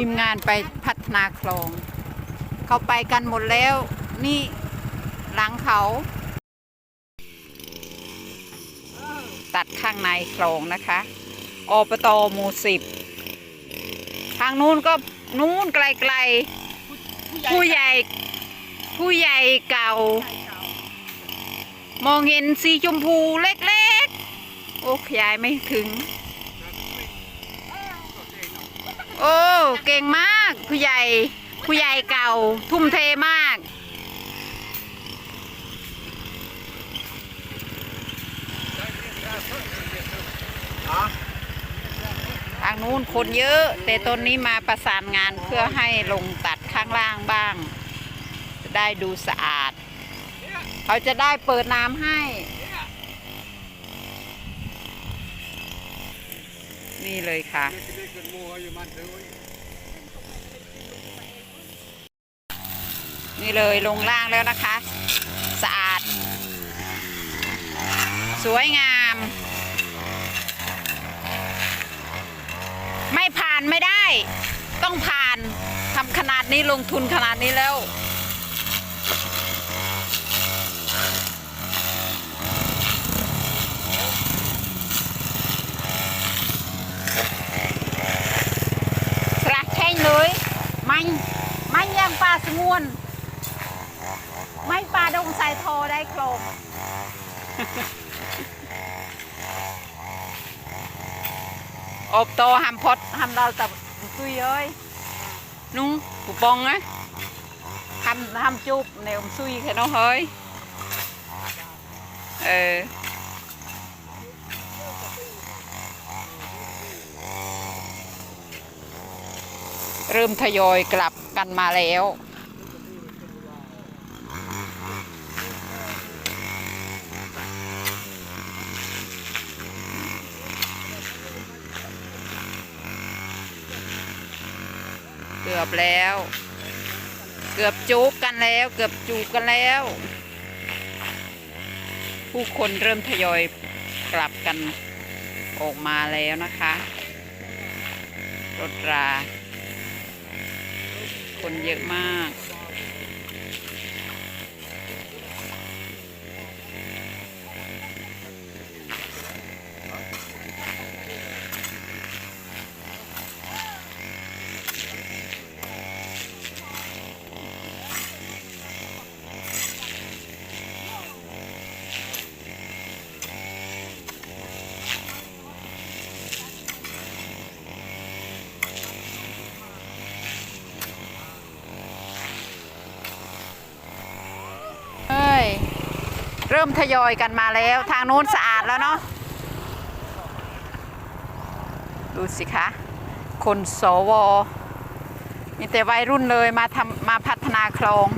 ทีมงานไปพัฒนาคลอง เขาไปกันหมดแล้ว นี่หลังเขา ตัดข้างในคลองนะคะอบตหมู่สิบทางนู้นก็นู้นไกลๆ ผู้ใหญ่ ผู้ใหญ่เก่า มองเห็นสีชมพูเล็กๆ โอ้ยายไม่ถึง โอ้เก่งมากผู้ใหญ่ผู้ใหญ่เก่า ทุ่มเทมาก ทางนู้นคนเยอะ แต่ตนนี้มาประสานงานเพื่อให้ลงตัดข้างล่างบ้าง จะได้ดูสะอาด เขาจะได้เปิดน้ำให้ นี่เลยค่ะ นี่เลยลงล่างแล้วนะคะ สะอาด สวยงาม ไม่ผ่านไม่ได้ ต้องผ่านทำขนาดนี้ลงทุนขนาดนี้แล้ว สระแข่งเลย มันมันยังปลาสงวนไม่ปลาดงสายทอได้โครงอบโตหำพดหำเราตับตุยเอ้ยนุ่งปูปอง á หำหำจูบในอมซุยแค่น้องเฮ้ยเออ เริ่มทยอยกลับกันมาแล้วเกือบแล้ว เกือบจุกกันแล้ว เกือบจูบกันแล้ว ผู้คนเริ่มทยอยกลับกันออกมาแล้วนะคะ รถรา คนเยอะมาก เฮ้ย เริ่มทยอยกันมาแล้ว ทางนู้นสะอาดแล้วเนาะดูสิคะ คนสว มีแต่วัยรุ่นเลยมาทำมาพัฒนาคลอง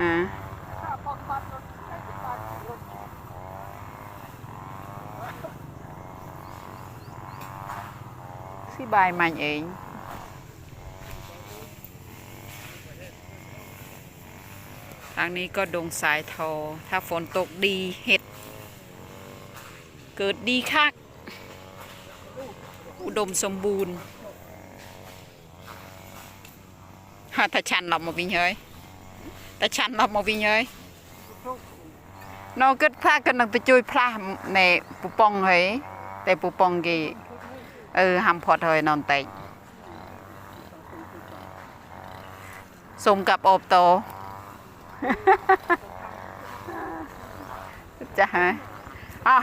อ่าสิบายมันเองางนี้ก็ดงสายทอ ถ้าฝนตกดีเห็ด เกิดดีคัก อุดมสมบูรณ์ฮะถ้าชันเรามาวิ่งเฮ้ยถ้าชันเรามาวิ่งเฮ้ยน้องก็พากันนังไปช่วยพระในปุปองเฮ้ยแต่ปุปองกีเออหำพอดเฮ้ยนอนเตงสมกับอบโต จะฮะอะ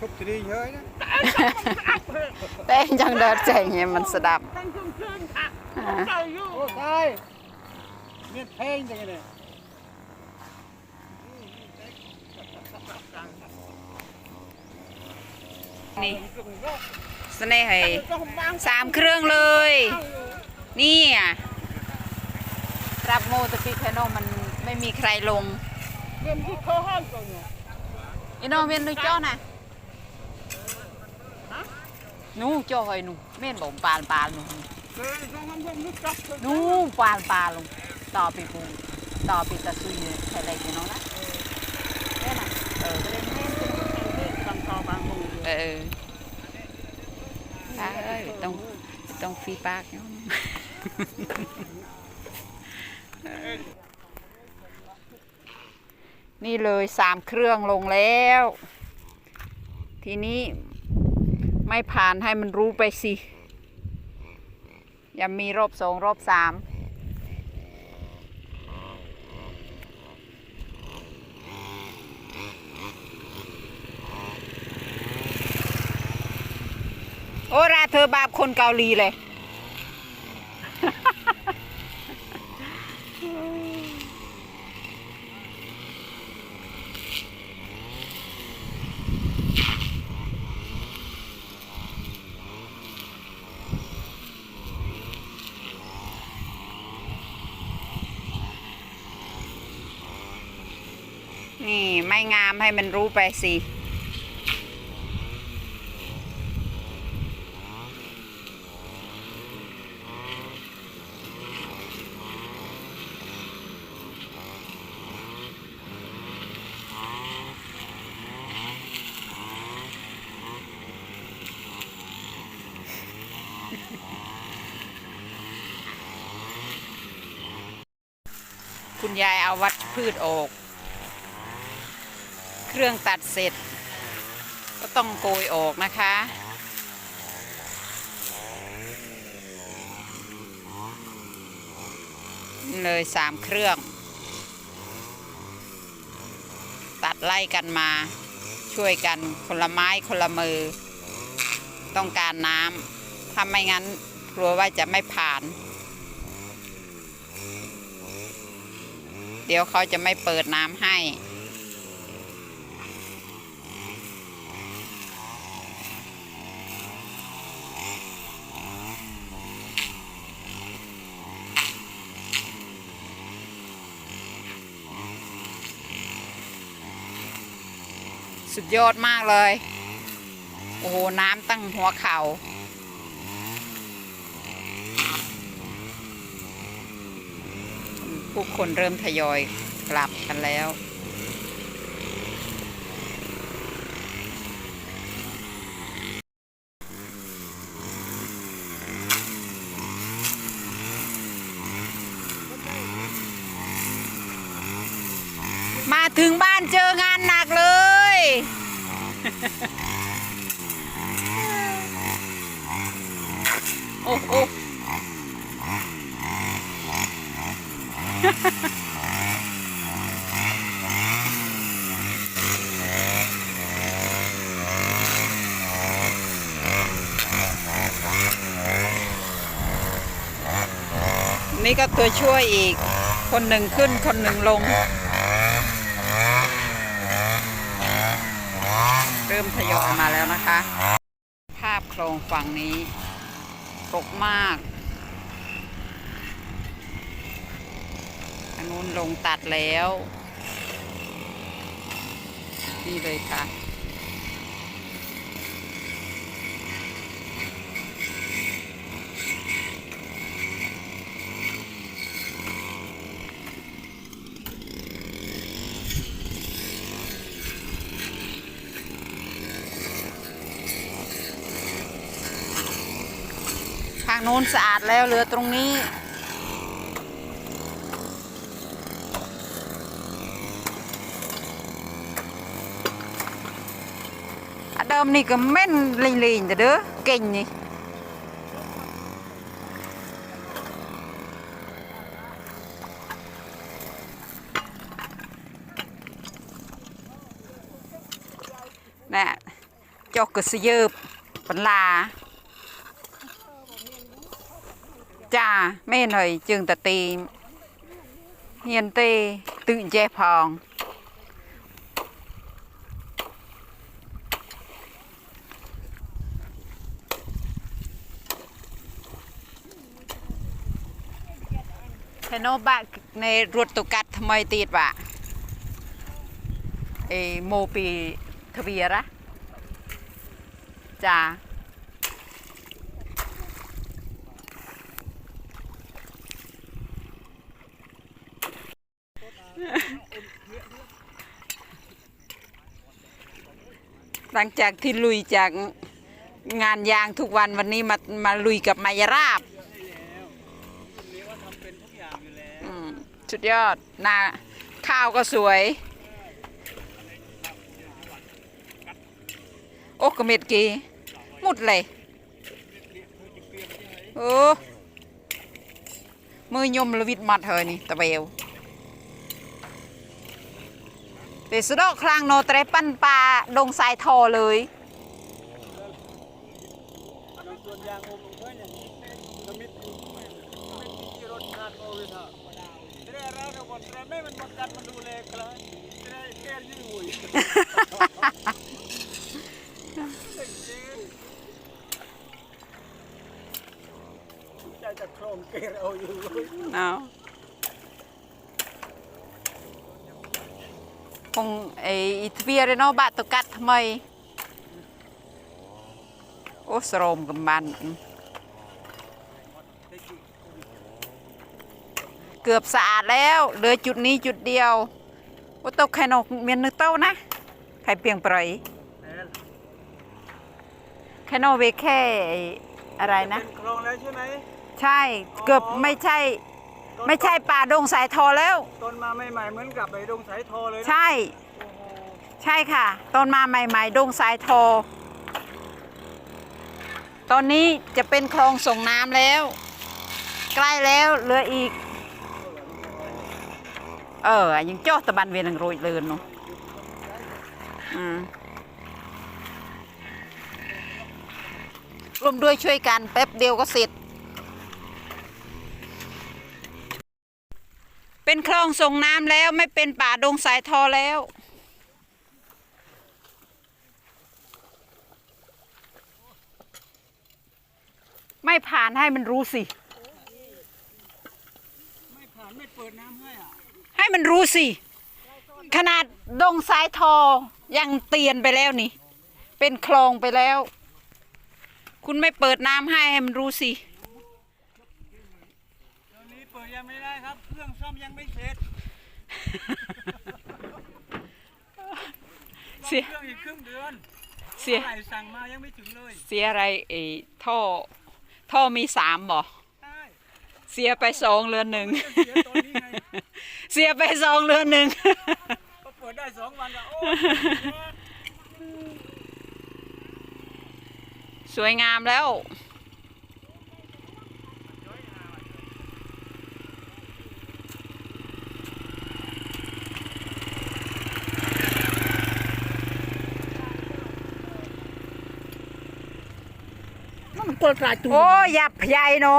chụp thì đi hơi đó เต้นจังเดินใจเงี้ยมันสดับ thanh trung trương ạ À. trời ơi ô sai miết phênh thế này นี่สเน่ห์สามเครื่องเลย นี่อะ รับโมตะปิแคโนมันไม่มีใครลง niềm đi khó hơn rồi nhỉ อีน้องเวียนนุยจ้อน่ะหนู่จ้อเฮยหนู่เม่นบ่มปานปานหนู่ rồi xong không không nước chọc rồi นู่ปานปานลงต่อไปปูต่อปีตะซุยใส่อะไรกันเนาะนะแม่น่ะเออเล่นเล่นเป็นแข่งเล่นกำทอบางมุงเออป้าเอ้ยต้องต้องฟีปากเนาะ นี่เลยสามเครื่องลงแล้ว ทีนี้ไม่ผ่านให้มันรู้ไปสิย่ามีรอบสองรอบสามโอ้ราเธอบาปคนเกาหลีเลย นี่ไม่งามให้มันรู้ไปสิคุณยายเอาวัดพืชออก เครื่องตัดเสร็จ ก็ต้องโกยออกนะคะ เลยสามเครื่อง ตัดไล่กันมา ช่วยกันคนละไม้คนละมือ ต้องการน้ำถ้าไม่งั้นกลัวว่าจะไม่ผ่าน เดี๋ยวเขาจะไม่เปิดน้ำให้ ยอดมากเลย โอ้โห น้ำตั้งหัวเข่าผู้คนเริ่มทยอยกลับกันแล้ว มาถึงบ้านเจองานหนักเลย โอ้โอ้นี่ก็ตัวช่วยอีก คนหนึ่งขึ้นคนหนึ่งลง เริ่มทยอยมาแล้วนะคะ ภาพโครงฝั่งนี้รกมากอันนู้นลงตัดแล้ว นี่เลยค่ะางโน้นสะอาดแล้วเหลือตรงนี้ เดิมนี่ก็แม่นลิงๆแต่เด้อเก่งนี่น่ะจอกกระเสยบปันลา จ้าแม่หน่อยจึงตะตีเฮียนเตตื่นแจพองเฮโนบะในรถตุกัดทำไมตีดวะเอโมปีทวีระจ้า หลังจากที่ลุยจากงานยางทุกวันวันนี้มามาลุยกับไมยราบเรียกว่าทำเป็นทุกอย่างอยู่แล้วอืมสุดยอดนาข้าวก็สวย โอ้กระเม็ดกีมุดเลยโอ้มือยมละวิดมัดเธอนี่ตะเบล เตสดอกคลางโนเตรปั้นปลาดงสายทอเลยบางส่วนยางลงไปเนี่ยสมิธอยู่ไม่ไม่มีที่รถคาอเวอร์ท่าจะได้เราเนี่ยบนแต่ไม่มันบนกันมันดูแลกันเลยจะได้แก้ยืดหุ่ยใจจะโครงเกลเอาอยู่เลยเอา คงไอ้อีทเวียเลยเนาะบาดตวกัดทำไมโอ้สโรมกับมันเกือบสะอาดแล้วเหลือจุดนี้จุดเดียวโอ้ตกไข่นกเมียนนึกเต้านะไข่เปียงปล่อยไข่นกเวแค่ไอ้อะไรนะเป็นคลองแล้วใช่ไหมใช่เกือบไม่ใช่ ไม่ใช่ป่าดงสายทอแล้ว ต้นมาใหม่ๆเหมือนกับไอ้ดงสายทอเลยนะใช่ โอ้โหใช่ค่ะ ตอนมาใหม่ๆ ดงสายทอ ตอนนี้จะเป็นคลองส่งน้ำแล้ว ใกล้แล้วเหลืออีก เออ ยังเจ้าตะบันเวียนงโรยเลินเนาะอืมร่วมด้วยช่วยกันแป๊บเดียวก็เสร็จ เป็นคลองส่งน้ำแล้วไม่เป็นป่าดงสายทอแล้ว ไม่ผ่านให้มันรู้สิ ไม่ผ่านไม่เปิดน้ำให้อะ ให้มันรู้สิ ขนาดดงสายทอยังเตียนไปแล้วนี่ เป็นคลองไปแล้ว คุณไม่เปิดน้ำให้ให้มันรู้สิ ตอนนี้เปิดยังไม่ได้ครับ เครื่องซ่อ มยังไม่เสร็จเสียเครื่องอีกครึ่งเดือนเสียเท่าไหร่สั่งมายังไม่ถึงเลยเสียอะไรไอ้ท่อท่อมีสามบ่ใช่เสียไปสองเรือนหนึ่งเสียตอนนี้ไงเสียไปสองเรือนหนึ่งก็เปิดได้สองวันก็โอ้ยสวยงามแล้ว ពលត្រាចទូអូយ៉ាប់ផ្យ៉ៃណូ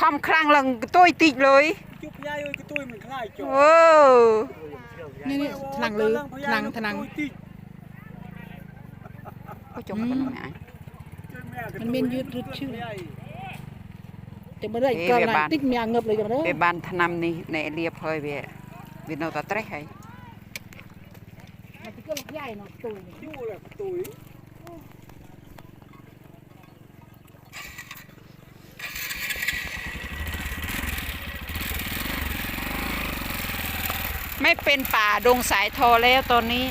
ខំខ្លាំងឡើងកទួយតិចលុយជុបផ្យ៉ៃអើយកទួយមិនខ្លាយចុះអូនេះនេះថ្នាំងលឺថ្នាំងថ្នាំងអូចុះប៉ុណ្ណឹងអាយมันមានយឺតរឹតឈឺតែមើលឲ្យកន្លែងតិចមានងឹបលើចឹងទៅវាបានថ្នាំនេះណែលៀបហើយវាវានៅតែត្រេះហើយមកទីកន្លែងផ្យ៉ៃណោះទួយជួលតែទួយ ไม่เป็นป่าดงสายทอแล้วตอนนี้